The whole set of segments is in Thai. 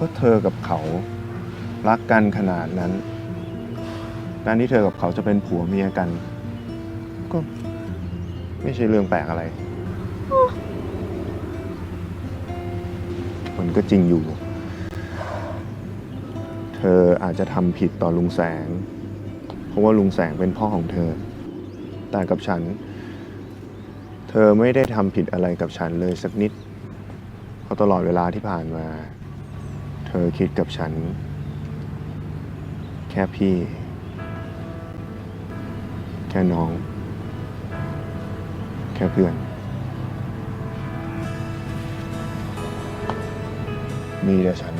ก็เธอกับเขารักกันขนาดนั้น การที่เธอกับเขาจะเป็นผัวเมียกัน ก็ไม่ใช่เรื่องแปลกอะไร มันก็จริงอยู่ เธออาจจะทำผิดต่อลุงแสง เพราะว่าลุงแสงเป็นพ่อของเธอ แต่กับฉัน เธอไม่ได้ทำผิดอะไรกับฉันเลยสักนิด เพราะตลอดเวลาที่ผ่านมา เธอคิดกับฉัน แค่พี่ แค่น้อง แค่เพื่อน มีแต่ฉัน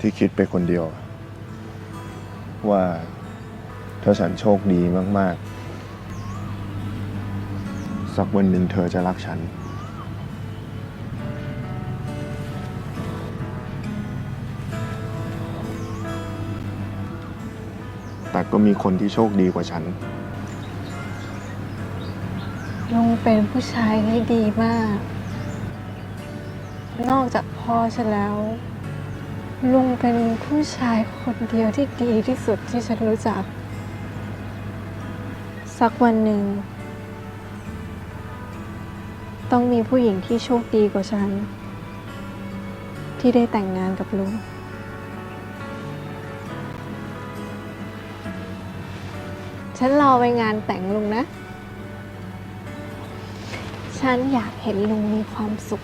ที่คิดไปคนเดียว ว่าถ้าฉันโชคดีมาก ๆ สักวันหนึ่งเธอจะรักฉัน แต่ก็มีคนที่โชคดีกว่าฉัน ลุงเป็นผู้ชายที่ดีมาก นอกจากพ่อฉันแล้ว ลุงเป็นผู้ชายคนเดียวที่ดีที่สุดที่ฉันรู้จัก สักวันหนึ่ง ต้องมีผู้หญิงที่โชคดีกว่าฉัน ที่ได้แต่งงานกับลุง ฉันรอไปงานแต่งลุงนะ ฉันอยากเห็นลุงมีความสุข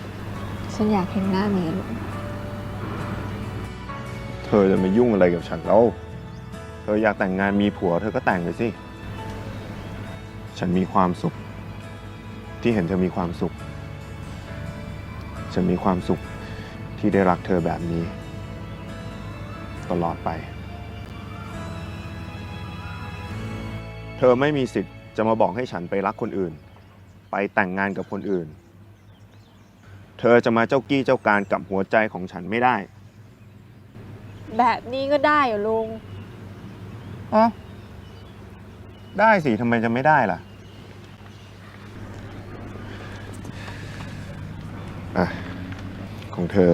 ฉันอยากเห็นหน้าเมียลุง เธอจะมายุ่งอะไรกับฉันแล้ว เธออยากแต่งงานมีผัว เธอก็แต่งไปสิ ฉันมีความสุข ที่เห็นเธอมีความสุข ฉันมีความสุขที่ได้รักเธอแบบนี้ ตลอดไป ธอไม่มีสิทธิ์จะมาบอกให้ฉันไปรักคนอื่น ไปแต่งงานกับคนอื่น เธอจะมาเจ้ากี้เจ้าการกับหัวใจของฉันไม่ได้ แบบนี้ก็ได้เหรอลุงอ๋อได้สิทำไมจะไม่ได้ล่ะ อะ ของเธอ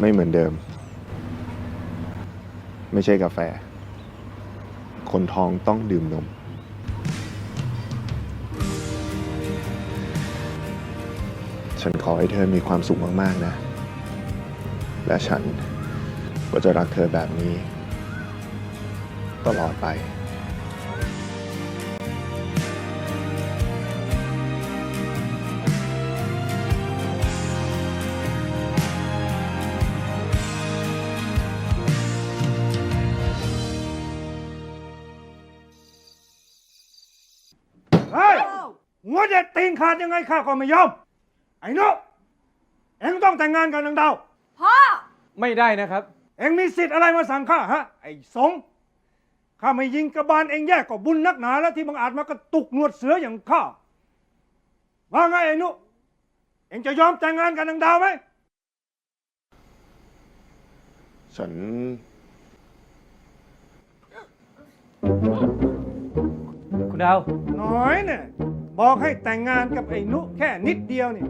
ไม่เหมือนเดิม ไม่ใช่กาแฟ คนท้องต้องดื่มนม ฉันขอให้เธอมีความสุขมาก ๆ นะ และฉันก็จะรักเธอแบบนี้ ตลอดไป หัวเด็ดตีนขาดยังไงข้าก็ไม่ยอม ไอ้นุเอ็งต้องแต่งงานกับนางดาวไม่ได้นะครับ เอ็งมีสิทธิ์อะไรมาสั่งข้าฮะ ไอ้สงข้าไม่ยิงกระบาลเอ็งแยกก็บุญนักหนาแล้วที่บังอาจมากระตุกหนวดเสืออย่างข้า ว่าไงไอ้นุเอ็งจะยอมแต่งงานกับนางดาวไหม ฉัน คุณดาว น้อยเนี่ย บอกให้แต่งงานกับไอ้นุแค่นิดเดียวนี่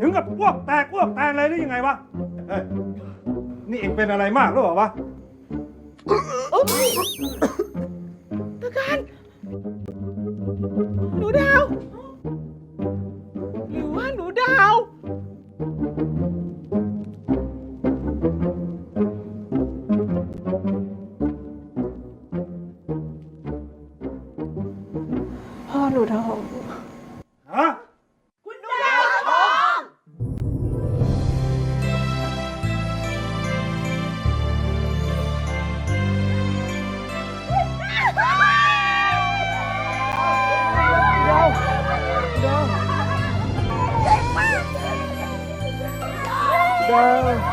ถึงกับอ้วกแตกอ้วกแตนเลยหรือยังไงวะเฮ้ยนี่เอ็งเป็นอะไรมากหรือเปล่าวะหนูดาว หรือว่าหนูดาว พ่อหนูท้อง ดาว